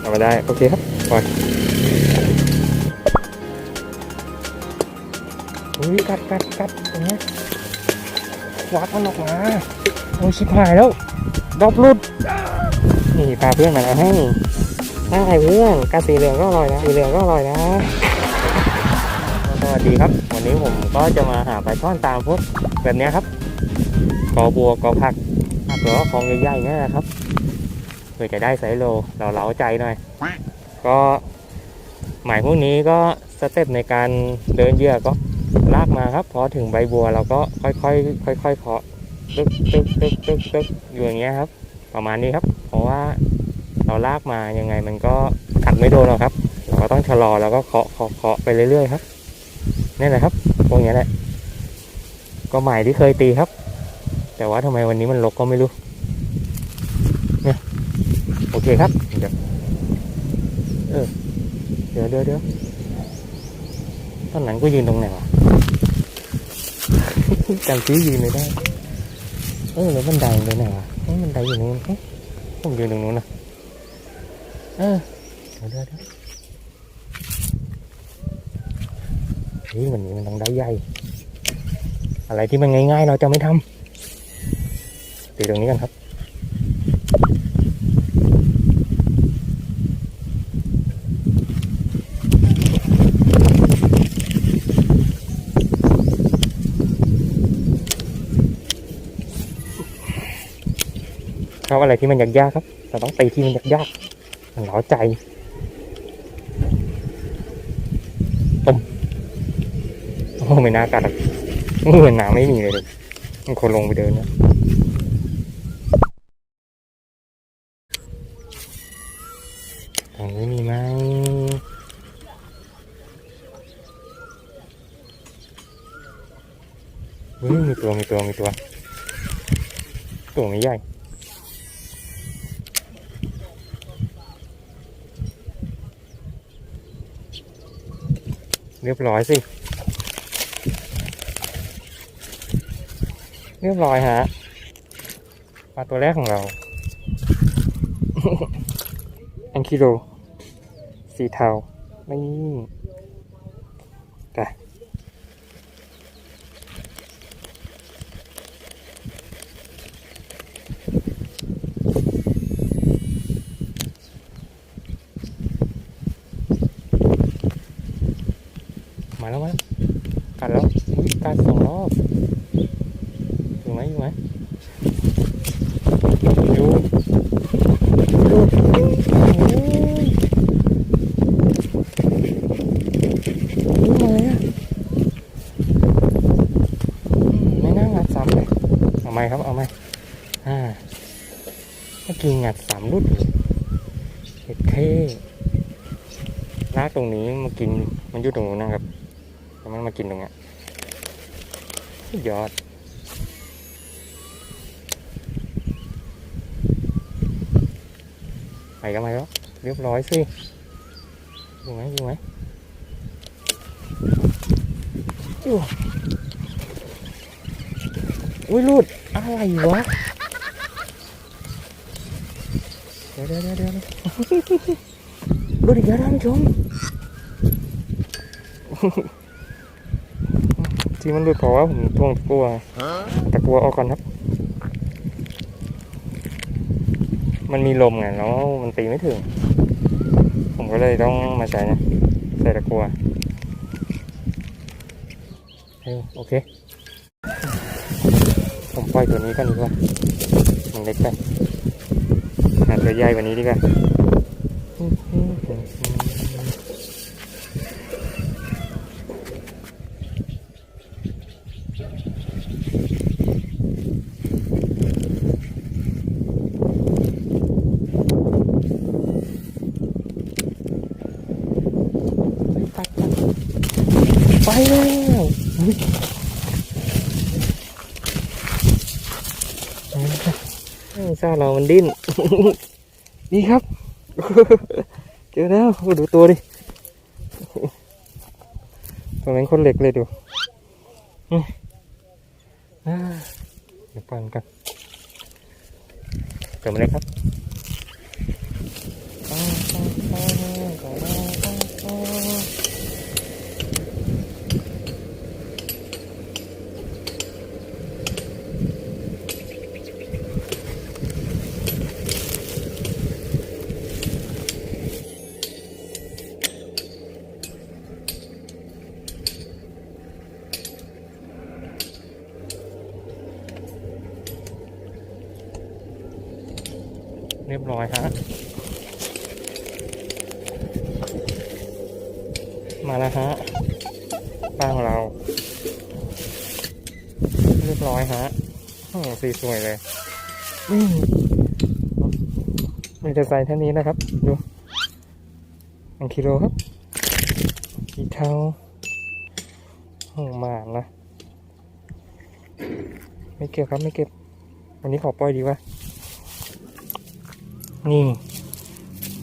เอามาได้ โอเคครับปล่อยอุ้ยกัดกัดกัดตรงนี้วัดมันออกมาโอ้ยชิบหายแล้วดอบลุด นี่พาเพื่อนมาแล้วให้นั่งไข่เพื่อนกาสีเหลืองก็อร่อยนะสีเหลืองก็อร่อยนะสวัสดีครับ วันนี้ผมก็จะมาหาปลาช่อนตามพวกแบบนี้ครับกอบัวกอผักผักหรือว่าของใหญ่ๆเนี่ยนะครับเพื่อจะได้ไซโลเราเล้าใจหน่อย ก็หมายพวกนี้ก็สเต็ปในการเดินเหยื่อก็ลากมาครับพอถึงใบบัวเราก็ค่อยๆค่อยๆเคาะตึ๊กตึ๊กตึ๊กตึกตึกอยู่อย่างเงี้ยครับ ประมาณนี้ครับ เพราะว่าเราลากมายังไงมันก็ขัดไม่โดนหรอกครับ เราก็ต้องชะลอแล้วก็เคาะเคาะเคาะไปเรื่อยๆครับ นี่แหละครับพวกนี้แหละ ก็หมายที่เคยตีครับ แต่ว่าทำไมวันนี้มันลกก็ไม่รู้ เนี่ย โอเคครับ เดี๋ยวเออเดี๋ยวเดี๋ยวเดี๋ยวตอนนั้นกูยืนตรงไหนวะจำชื่อยืนไม่ได้ เออแล้วบันไดไปไหนวะเอ้ยบันไดอยู่นู้นเอ๊ะผมยืนตรงนู้นนะเออเดี๋ยวเดี๋ยว เฮ้ยวันนี้มันต้องได้ใหญ่ อะไรที่มันง่าย ๆ เราจะไม่ทำตีตรงนี้กันครับชอบอะไรที่มันยากๆครับ เราต้องตีที่มันยากๆมันเล้าใจต้ม โอ้ไม่น่ากัดเหมือนน้ำไม่มีเลยเลยมันคนลงไปเดินนะตรงนี้มีไหมเฮ้ยมีตัวมีตัวมีตัว ตัวไม่ใหญ่เรียบร้อยสิ เรียบร้อยฮะปลาตัวแรกของเราอังคิโลสีเทา ไม่แต่มาแล้วมั้ยกัดแล้วอุ๊ยกัดสองรอบอยู่ไหมอยู่ไหมอยู่อยู่โอ้ยนี่มาเลยอะอืมไม่น่างัดซ้ำเลย เอาไห มครับ เอาไหมอ่าเมื่อกี้งัดสามรุดเลยเห็ดเท่ลากตรงนี้มากินมันอยู่ตรงนู้นนะครับแล้วมันมากินตรงเนี้ยยอดไปกันไหมแล้วเรียบร้อยสิอยู่ไหมอยู่ไหมอยู่ อุ้ยรูดอะไรวะ เดี๋ยวเดี๋ยวเดี๋ยวเดี๋ยวรูดอีกแล้วท่านผู้ชมที่มันหลุดเพราะว่าผมทวงตะกัวตะกัวออกก่อนครับ มันมีลมไงแล้วมันตีไม่ถึง ผมก็เลยต้องมาใช้นะใส่ตะกัวเอ้ยโอเคผม ปล่อยตัวนี้ก่อนดีกว่ามันเล็กไปหาตัวใหญ่กว่านี้ดีกว่าไปแล้ว เอ้ยซ่าเรามันดิ้น นี่ครับ เจอแล้วดูตัวดิ ตรงนั้นคนเหล็กเลยดูเดี๋ยวปันกันเกิดมาเลยครับเรียบร้อยฮะ มาแล้วฮะป้าของเรา เรียบร้อยฮะโอ้โห สีสวยเลยมันจะใส่เท่านี้นะครับ ดูหนึ่งกิโลครับกี่เท่าโอ้มานะ ไม่เก็บครับไม่เก็บ วันนี้ขอปล่อยดีวะนี่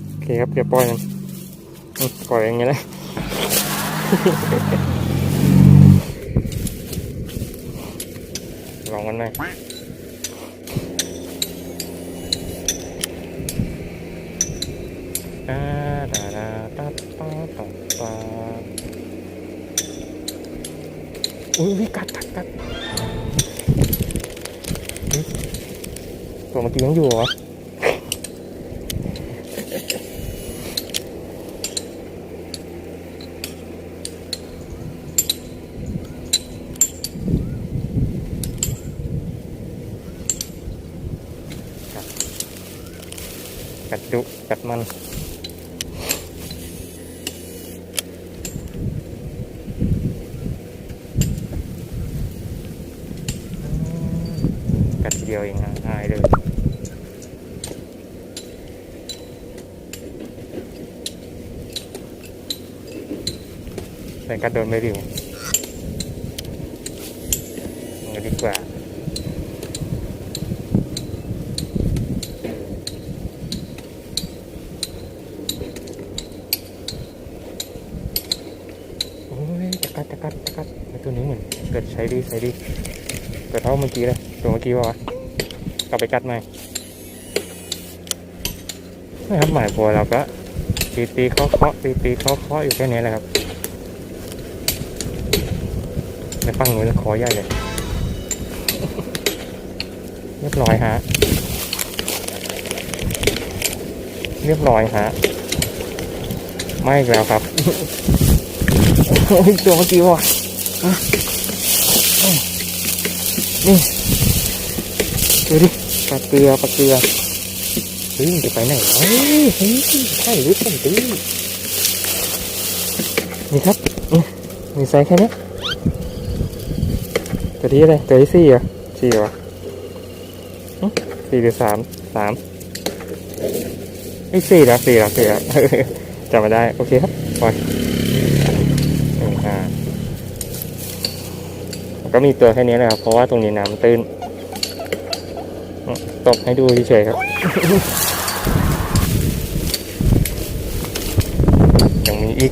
โอเคครับ เดี๋ยวปล่อยมันปล่อยอย่างเงี้ยเลยลองกันไหม ดาดาดาตาตาตาตาอุ้ยกัดกัดกัดตัวเมื่อกี้ยังอยู่เหรอกัดดุกัดมันกัดทีเดี ยวเองห่างหายเลยแต่กัดโดนไม่ดีมันดีกว่าโอ้ยจะกัดจะกัดจะกัดตัวนี้เหมือนเกิดใช้ดีใช้ดีเกิดเท่าเมื่อกี้เลยตัวเมื่อกี้ว่าวะ กลับไปกัดใหม่นะครับหมายบัวเราก็ตีตีเคาะเคาะตีตีเคาะเคาะอยู่แค่นี้แหละครับในฟังนู้นคอใหญ่เลยเรียบร้อยฮะเรียบร้อยฮะไม่อีกแล้วครับโอ้ยตัวเมื่อกี้ว่ะนี่ ดูดิปลาเกลือปลาเกลือเฮ้ยมันจะไปไหนเฮ้ยเฮ้ยใช่หรือเปล่าดินี่ครับนี่มีไซส์แค่นี้ตัวที่อะไรตัวที่สี่เหรอะสี่เหรอสี่หรือสามสามไอ้สี่ล้วสี่ล้วสี่ล้วจำไม่ได้ โอเคครับปล่อยหนึ่งห้าก็มีตัวแค่นี้นะครับ เพราะว่าตรงนี้น้ำตื้น ตกให้ดูเฉยๆครับ ยังมีอีก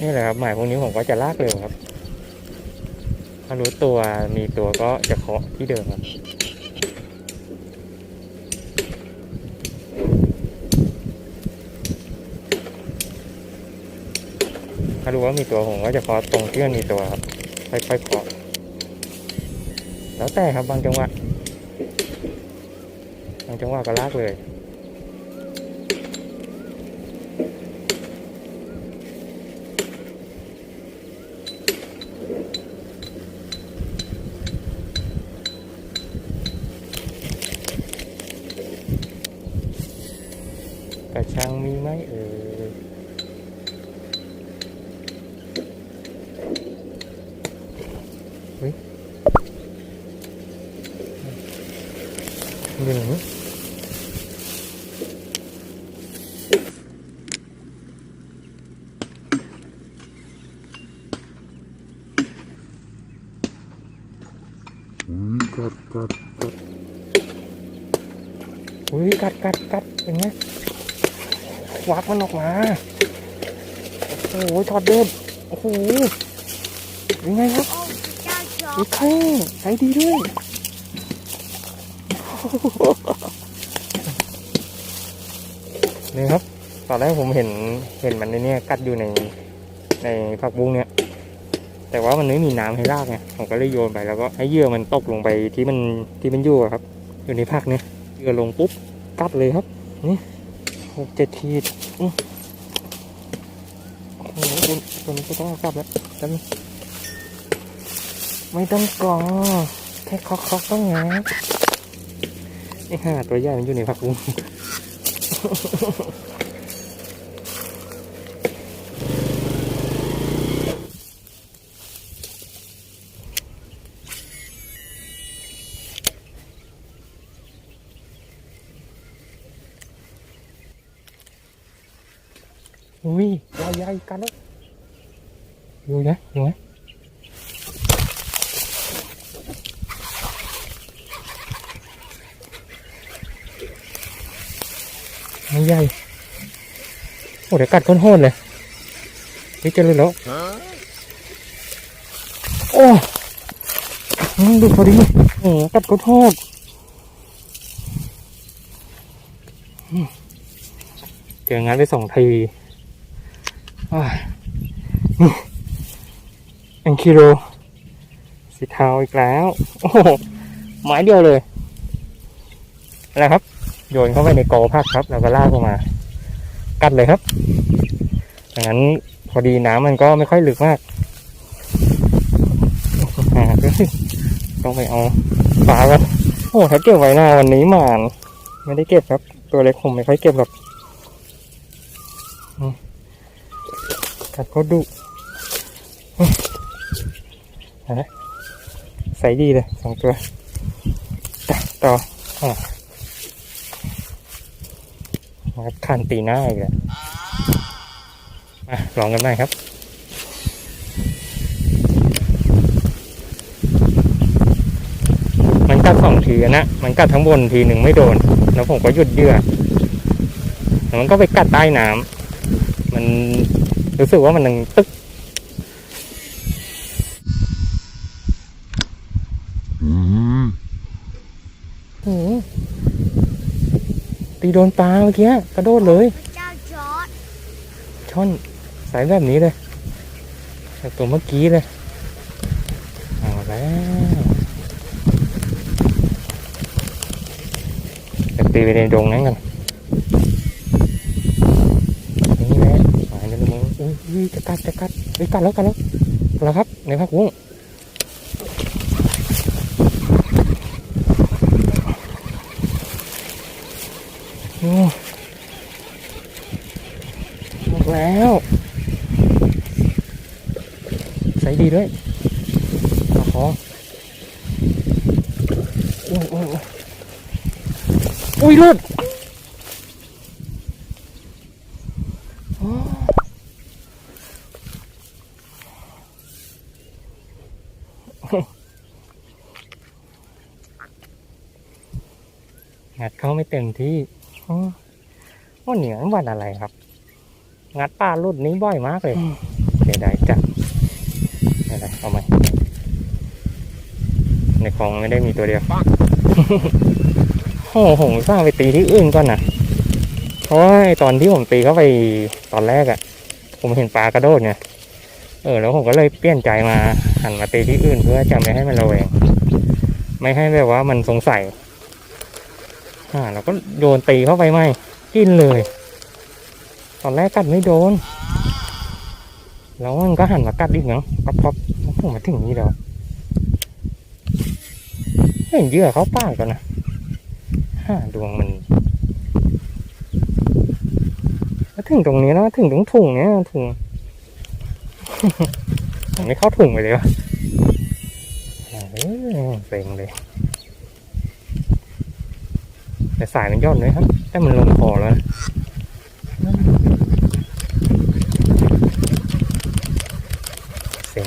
นี่แหละครับหมายพวกนี้ผมก็จะลากเร็วครับ ถ้ารู้ตัวมีตัวก็จะเคาะที่เดิมครับถ้ารู้ว่ามีตัวผมก็จะเคาะตรงที่มันมีตัวครับ ค่อยๆเคาะแล้วแต่ครับบางจังหวะางจังหวะก็ลากเลย กระชังมีไหมเออ หนึ่ง อืมกัดกัดกัด อุ้ยกัดกัดกัดเป็นไงควักมันออกมาโอ้โหช็อตเด็ดโอ้โหเป็นไงครับ Oh, that's โอเคใช้ดีด้วยนี่ครับ ตอนแรกผมเห็นเห็นมันในเนี้ยกัดอยู่ในในผักบุ้งเนี่ย แต่ว่ามันไม่มีน้ำให้รากไงผมก็เลยโยนไปแล้วก็ให้เหยื่อมันตกลงไปที่มันที่มันอยู่อะครับ อยู่ในผักเนี่ย เกลือลงปุ๊บกัดเลยครับ นี่หกเจ็ดทีอื้อโอ้โหคุณตัวนี้ก็ต้องกลับแล้วจะไม่ต้องกอแค่เคาะเคาะต้องงาไอ้ห่าตัวใหญ่มันอยู่ในผักบุ้ง อุ้ยใหญ่ใหญ่กันแล้วอยู่นะอยู่ไหมไม่ใหญ่โอ้ เดี๋ยวกัดก้นโหดเลยนี่เจอเลยแล้ว โอ้ดูพอดีโอ้กัดก้นโหดอืมเจองานไปสองทีอ้ายนี่แองคิโร สีเทาอีกแล้ว โอ้โหไม้เดียวเลยอะไรครับ โยนเข้าไปในกอผักครับ แล้วก็ลากออกมา กัดเลยครับดังนั้นพอดีน้ำมันก็ไม่ค่อยลึกมากอ่าก็ต้องไปเอาปลากันโอ้ถ้าเก็บไว้หน้าวันนี้หมานไม่ได้เก็บครับ ตัวเล็กผมไม่ค่อยเก็บหรอกกัดก็ดุฮะใส่ดีเลยสองตัวต่อ ต่ออะมาคันตีหน้าอีกแล้วมาลองกันไหมครับมันกัดสองทีนะ มันกัดทั้งบนทีหนึ่งไม่โดน แล้วผมก็หยุดเยื่อแล้วมันก็ไปกัดใต้น้ำมันรู้สึกว่ามันยังตึก อืม โอ้โห ตีโดนปลาเมื่อกี้กระโดดเลยเจ้าจอร์ดช่อนสายแบบนี้เลยแต่ตัวเมื่อกี้เลยเอาแล้วไปตีไปในดงนั้นกันนี่แหละหายในมืออุ้ยอุ้ยจะกัดจะกัดเฮ้ยกัดแล้วกัดแล้วกัดแล้วครับในพักวุ้ง โอ้หมดแล้ว ใส่ดีด้วยเอาของโอ้ยอ้ยโอ้ยอุ้ยลุดอ๋องัดเข้าไม่เต็มที่ หนียววันอะไรครับ งัดปลารุ่นนี้บ่อยมากเลยเดี๋ยวได้จัดเดี๋ยวได้เอาไหมในคลองไม่ได้มีตัวเดียวโอ้โหผมสร้างไปตีที่อื่นก่อนนะเพราะว่าไอ้ตอนที่ผมตีเข้าไปตอนแรกอะ่ะ ผมเห็นปลากระโดดไงเออแล้วผมก็เลยเปลี่ยนใจมาหันมาตีที่อื่นเพื่อจะไม่ให้มันระแวงไม่ให้แบบว่ามันสงสัยอ่าเราก็โยนตีเข้าไปไหมกินเลย ตอนแรกกัดไม่โดน แล้วมันก็หันมากัดอีกเนาะปั๊บปั๊บแล้วผมมาถึงนี้แล้วเห็นเยื่อเขาป้ากันนะห้าดวงมันแล้วถึงตรงนี้แล้วถึงตรงถุงเนี้ยถุงผมไม่เข้าถุงไปเลยวะเออเซ็งเลย แต่สายมันย่อนเลยครับ แต่มันลงคอแล้วนะ เซ็ง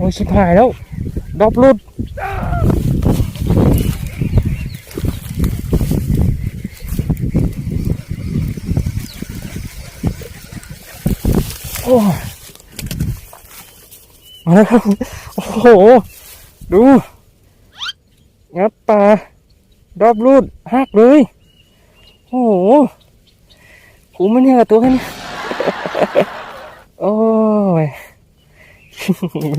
้ย ชิบหายแล้ว ดอบลุดโอ้ยมาแล้วครับ โอ้โห ดู งัดปลาดอบรูดหักเลย โอ้โหกูไม่เนี่ยตัวแค่นี้ โอ้ย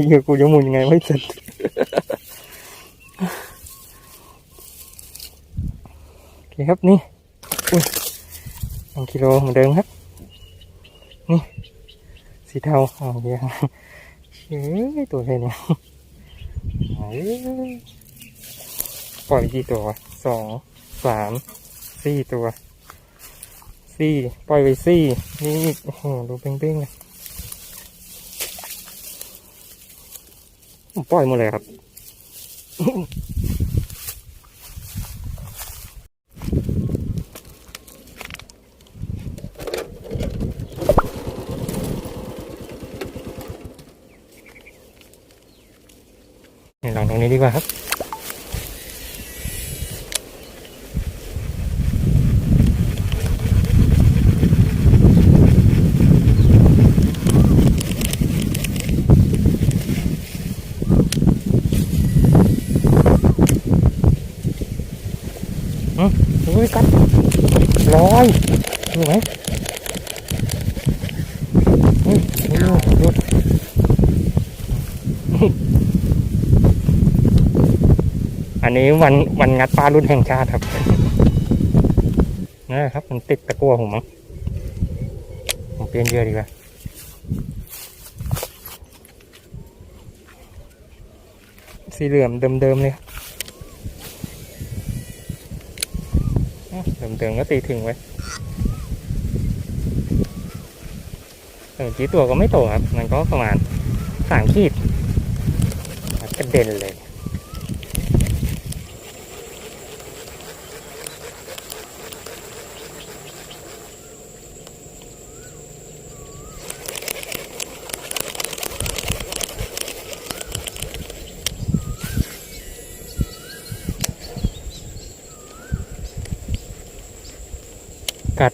เหี้ยกูจะหมุนยังไงไม่เสร็จโอเคครับนี่อุ้ยสองกิโลเหมือนเดิมครับ นี่ สีเทาอ๋อเหี้ยเฮ้ยตัวแค่นี้ปล่อยกี่ตัวสองสามสี่ตัวสี่ปล่อยไปสี่นี่อีกโอ้โหดูเป้งๆเลย ผม ปล่อยหมดเลยครับนี่ลองตรงนี้ดีกว่าครับ ดูดิกันลอยดูไหมเฮ้ยดูดูอันนี้วันวันงัดปลารุ่นแห่งชาติครับนั่นแหละครับ มันติดตะกัวผมมั้งผมเปลี่ยนเยอะดีกว่าสีเหลืองเดิมๆเลยครับ เติมๆก็ตีถึงไว้แต่เมื่อกี้ตัวก็ไม่โตครับ มันก็ประมาณสามขีดกระเด็นเลย กัด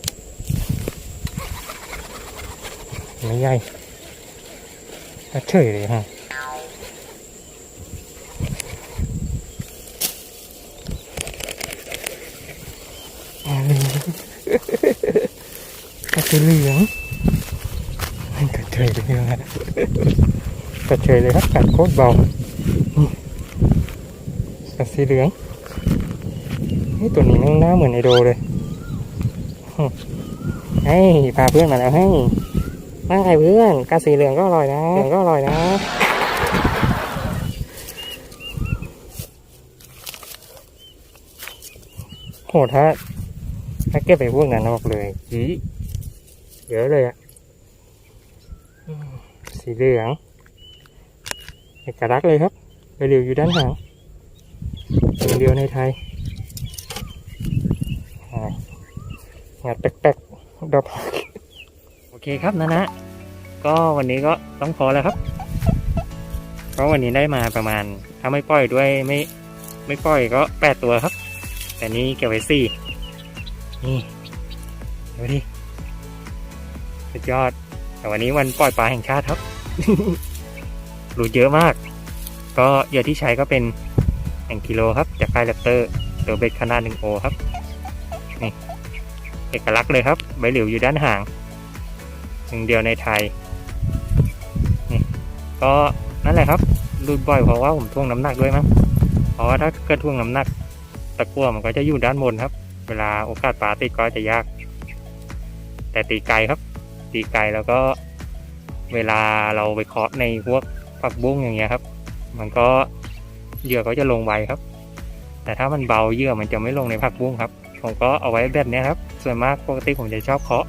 ไม่ใหญ่กัด เฉยเลยฮะอ่ากัดสีเหลืองกัดเฉยเลยฮะกัดเฉยเลยครับกัดโคตรเบากัดสีเหลืองนี่ตัวนี้แม่งหน้าเหมือนไอโดเลยเฮ้ยพาเพื่อนมาแล้วให้ ไงเพื่อนกาสีเหลืองก็อร่อยนะเหลืองก็อร่อยนะโหถ้าถ้าเก็บไปพวกนั้นบอกเลยยีเยอะเลยอะอืมสีเหลืองเอกลักษณ์เลยครับไปเรียวอยู่ด้านหางเป็นเดียวในไทยอ่างานแป๊กๆดอกโอเคครับนะนะ ก็วันนี้ก็ต้องพอแล้วครับ เพราะวันนี้ได้มาประมาณ ถ้าไม่ปล่อยด้วยไม่ไม่ปล่อยก็แปดตัวครับ แต่นี้เก็บไว้สี่นี่ดูดิสุดยอด แต่วันนี้วันปล่อยปลาแห่งชาติครับหลุดเยอะมาก ก็เหยื่อที่ใช้ก็เป็นแองกิโลครับ จากค่ายแรปเตอร์ตัวเบ็ดขนาดหนึ่งโอครับนี่เอกลักษณ์เลยครับ ใบเหลียวอยู่ด้านห่าง หนึ่งเดียวในไทยนี่ก็นั่นแหละครับรูดบ่อยเพราะว่าผมท่วงน้ำหนักด้วยมั้งเพราะว่าถ้าเกิดท่วงน้ำหนักตะกั่วมันก็จะอยู่ด้านบนครับ เวลาโอกาสปลาติดก็จะยาก แต่ตีไกลครับ ตีไกลแล้วก็เวลาเราไปเคาะในพวกผักบุ้งอย่างเงี้ยครับ มันก็เหยื่อก็จะลงไวครับ แต่ถ้ามันเบาเหยื่อมันจะไม่ลงในผักบุ้งครับ ผมก็เอาไว้แบบนี้ครับ ส่วนมากปกติผมจะชอบเคาะ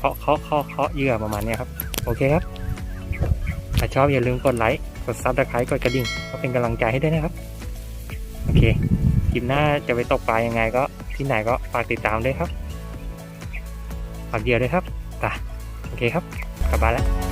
เคาะเคาะเคาะเคาะเหยื่อประมาณนี้ครับ โอเคครับ ถ้าชอบอย่าลืมกดไลค์ กดซับสไครต์กดกระดิ่งเพื่อเป็นกำลังใจให้ด้วยนะครับ โอเค คลิปหน้าจะไปตกปลายังไงก็ที่ไหนก็ฝากติดตามด้วยครับ ฝากเหยื่อด้วยครับ จ้ะ โอเคครับ กลับบ้านแล้ว